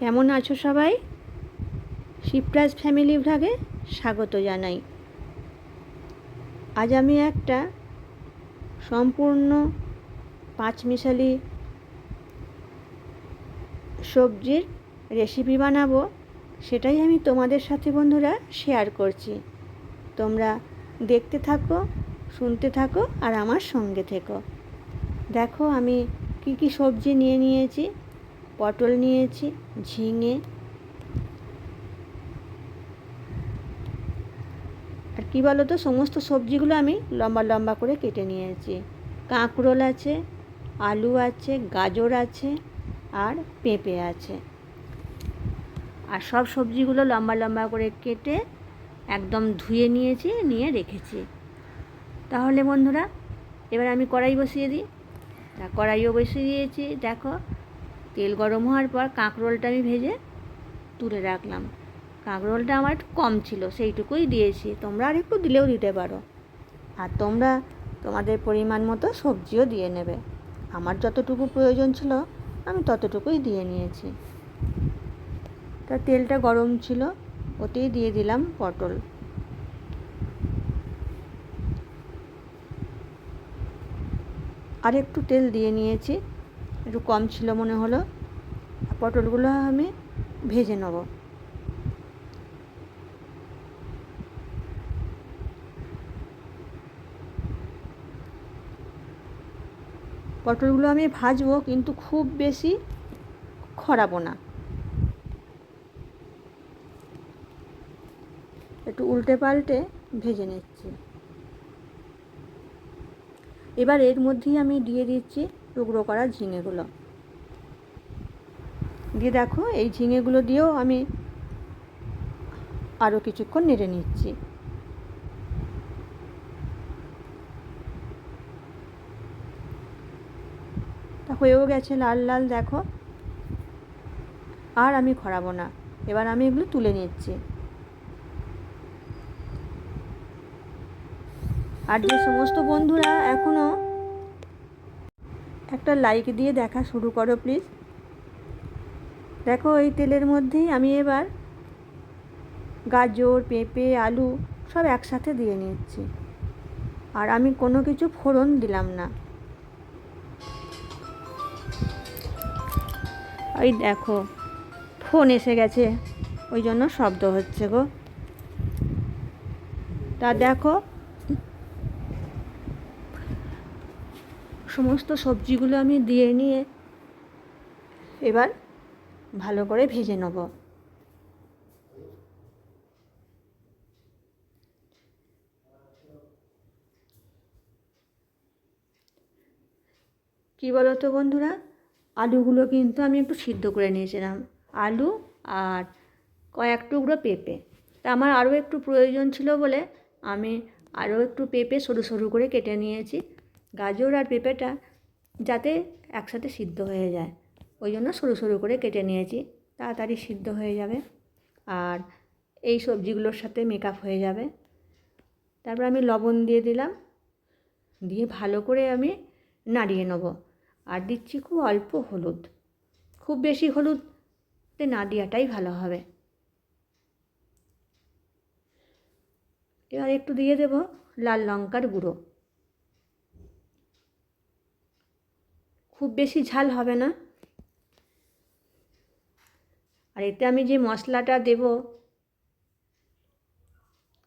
কেমন আছো সবাই? শিবরাজ ফ্যামিলি ভ্লগে স্বাগত জানাই। আজ আমি একটা সম্পূর্ণ পাঁচমিশালি সবজির রেসিপি বানাবো, সেটাই আমি তোমাদের সাথে বন্ধুরা শেয়ার করছি। তোমরা দেখতে থাকো, শুনতে থাকো আর আমার সঙ্গে থেকো। দেখো আমি কি কি সবজি নিয়ে নিয়েছি। পটল নিয়েছি, ঝিঙে। আর কী বলো তো সমস্ত সবজিগুলো আমি লম্বা লম্বা করে কেটে নিয়েছি। কাঁকরোল আছে, আলু আছে, গাজর আছে, আর পেঁপে আছে। আর সব সবজিগুলো লম্বা লম্বা করে কেটে একদম ধুয়ে নিয়েছি, নিয়ে রেখেছি। তাহলে বন্ধুরা, এবার আমি কড়াই বসিয়ে দিই। তা কড়াইও বসিয়ে দিয়েছি, দেখো। তেল গরম হওয়ার পর কাঁকরোলটা আমি ভেজে তুলে রাখলাম। কাঁকরোলটা আমার একটু কম ছিল, সেইটুকুই দিয়েছি। তোমরা আর একটু দিলেও দিতে পারো। আর তোমরা তোমাদের পরিমাণ মতো সবজিও দিয়ে নেবে। আমার যতটুকু প্রয়োজন ছিল, আমি ততটুকুই দিয়ে নিয়েছি। তা তেলটা গরম ছিল, ওতেই দিয়ে দিলাম পটল। আর একটু তেল দিয়ে নিয়েছি। একটু কম ছিল মনে হলো পটলগুলো আমি ভেজে নেব। পটলগুলো আমি ভাজবো, কিন্তু খুব বেশি খরাবো না। একটু উল্টে পাল্টে ভেজে নিচ্ছি। এবার এর মধ্যেই আমি দিয়ে দিচ্ছি টুকরো করা ঝিঙেগুলো। দিয়ে দেখো, এই ঝিঙেগুলো দিয়েও আমি আরও কিছুক্ষণ নেড়ে নিচ্ছি। তা হয়েও গেছে লাল লাল, দেখো। আর আমি খরাবো না, এবার আমি এগুলো তুলে নিচ্ছি। আর যে সমস্ত বন্ধুরা এখনও একটা লাইক দিয়ে দেখা শুরু করো প্লিজ দেখো, এই তেলের মধ্যেই আমি এবার গাজর, পেঁপে, আলু সব একসাথে দিয়ে নিচ্ছি। আর আমি কোনো কিছু ফোড়ন দিলাম না। ওই দেখো ফোন এসে গেছে। ওই জন্য শব্দ হচ্ছে গো। তা দেখো সমস্ত সবজিগুলো আমি দিয়ে নিয়ে এবার ভালো করে ভেজে নেব। কী বলো তো বন্ধুরা? আলুগুলো কিন্তু আমি একটু সিদ্ধ করে নিয়েছিলাম। আলু আর কয়েক টুকরো পেঁপে। তা আমার আরও একটু প্রয়োজন ছিল বলে আমি আরও একটু পেঁপে সরু সরু করে কেটে নিয়েছি। গাজর আর পেঁপেটা যাতে একসাথে সিদ্ধ হয়ে যায়। ওই জন্য সরু সরু করে কেটে নিয়েছি, তাড়াতাড়ি সিদ্ধ হয়ে যাবে। আর এই সবজিগুলোর সাথে মেকআপ হয়ে যাবে। তারপর আমি লবণ দিয়ে দিলাম। দিয়ে ভালো করে আমি নাড়িয়ে নেব। আর দিচ্ছি খুব অল্প হলুদ। খুব বেশি হলুদতে না দেওয়াটাই ভালো হবে। এবার একটু দিয়ে দেব লাল লঙ্কার গুঁড়ো। খুব বেশি ঝাল হবে না। আর এতে আমি যে মশলাটা দেব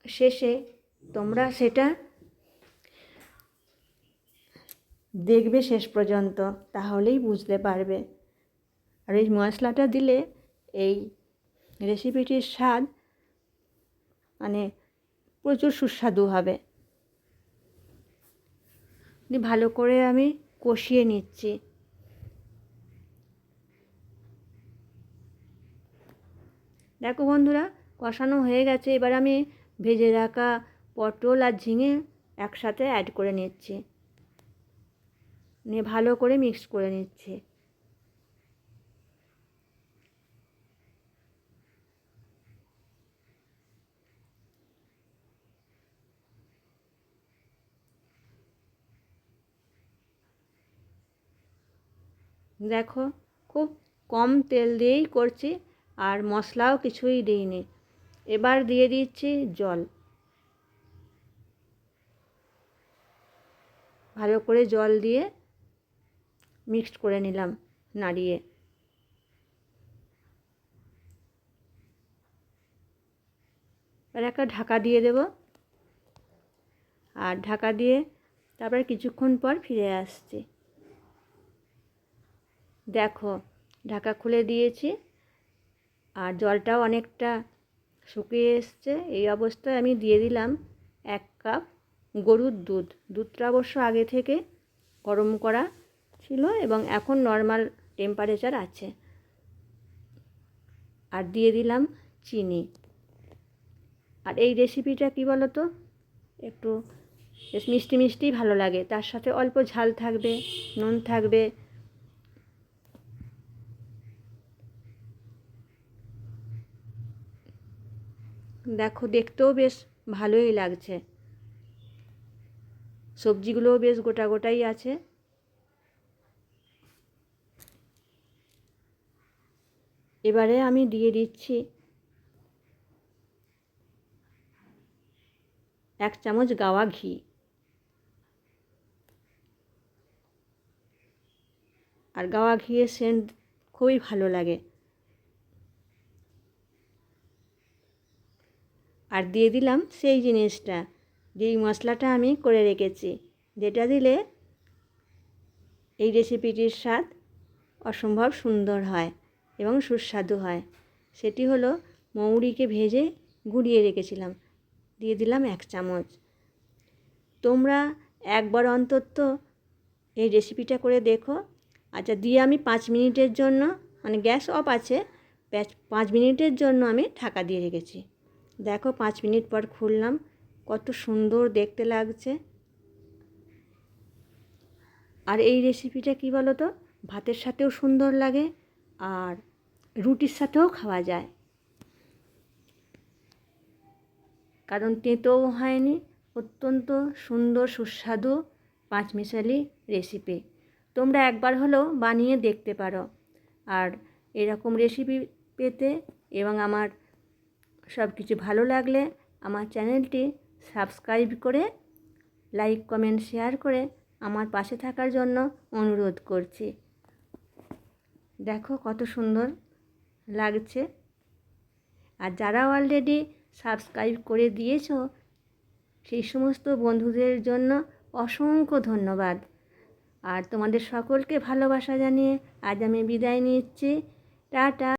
শেষে, তোমরা সেটা দেখবে শেষ পর্যন্ত, তাহলেই বুঝতে পারবে। আর এই মশলাটা দিলে এই রেসিপিটির স্বাদ মানে প্রচুর সুস্বাদু হবে। ভালো করে আমি কষিয়ে নিচ্ছি। দেখো বন্ধুরা, কষানো হয়ে গেছে। এবার আমি ভেজে রাখা পটল আর ঝিঙে একসাথে অ্যাড করে নিচ্ছি। নিয়ে ভালো করে মিক্স করে নিচ্ছি। দেখো, খুব কম তেল দিয়েই করছি। আর মশলাও কিছুই দিইনি। এবার দিয়ে দিচ্ছি জল। ভালো করে জল দিয়ে মিক্সড করে নিলাম নাড়িয়ে। এবার একটা ঢাকা দিয়ে দেব। আর ঢাকা দিয়ে তারপরে কিছুক্ষণ পর ফিরে আসছি। দেখো, ঢাকা খুলে দিয়েছি। আর জলটাও অনেকটা শুকিয়ে এসছে। এই অবস্থায় আমি দিয়ে দিলাম এক কাপ গরুর দুধ। দুধটা অবশ্য আগে থেকে গরম করা ছিল এবং এখন নর্মাল টেম্পারেচার আছে। আর দিয়ে দিলাম চিনি। আর এই রেসিপিটা কী বলো তো একটু মিষ্টি মিষ্টি ভালো লাগে। তার সাথে অল্প ঝাল থাকবে, নুন থাকবে দেখো, দেখতেও বেশ ভালোই লাগছে। সবজিগুলোও বেশ গোটা গোটাই আছে। এবারে আমি দিয়ে দিচ্ছি এক চামচ গাওয়া ঘি। আর গাওয়া ঘিয়ের সেন্ট খুবই ভালো লাগে। আর দিয়ে দিলাম সেই জিনিসটা। যেই মশলাটা আমি করে রেখেছি, যেটা দিলে এই রেসিপিটির স্বাদ অসম্ভব সুন্দর হয় এবং সুস্বাদু হয়। সেটি হলো মৌরিকে ভেজে গুঁড়িয়ে রেখেছিলাম। দিয়ে দিলাম এক চামচ। তোমরা একবার অন্তত এই রেসিপিটা করে দেখো। আচ্ছা দিয়ে আমি পাঁচ মিনিটের জন্য মানে গ্যাস অফ আছে পাঁচ মিনিটের জন্য আমি ঢাকা দিয়ে রেখেছি। দেখো পাঁচ মিনিট পর খুললাম, কত সুন্দর দেখতে লাগছে। আর এই রেসিপিটা কী বলো তো ভাতের সাথেও সুন্দর লাগে আর রুটির সাথেও খাওয়া যায়। কারণ তেঁতোও হয়নি, অত্যন্ত সুন্দর, সুস্বাদু পাঁচমিশালি রেসিপি তোমরা একবার হলেও বানিয়ে দেখতে পারো। আর এরকম রেসিপি পেতে এবং আমার সব কিছু ভালো লাগলে আমার চ্যানেলটি সাবস্ক্রাইব করে, লাইক, কমেন্ট, শেয়ার করে আমার পাশে থাকার জন্য অনুরোধ করছি। দেখো কত সুন্দর লাগছে। আর যারা অলরেডি সাবস্ক্রাইব করে দিয়েছ, সেই সমস্ত বন্ধুদের জন্য অসংখ্য ধন্যবাদ। আর তোমাদের সকলকে ভালোবাসা জানিয়ে আজ আমি বিদায় নিচ্ছি। টাটা।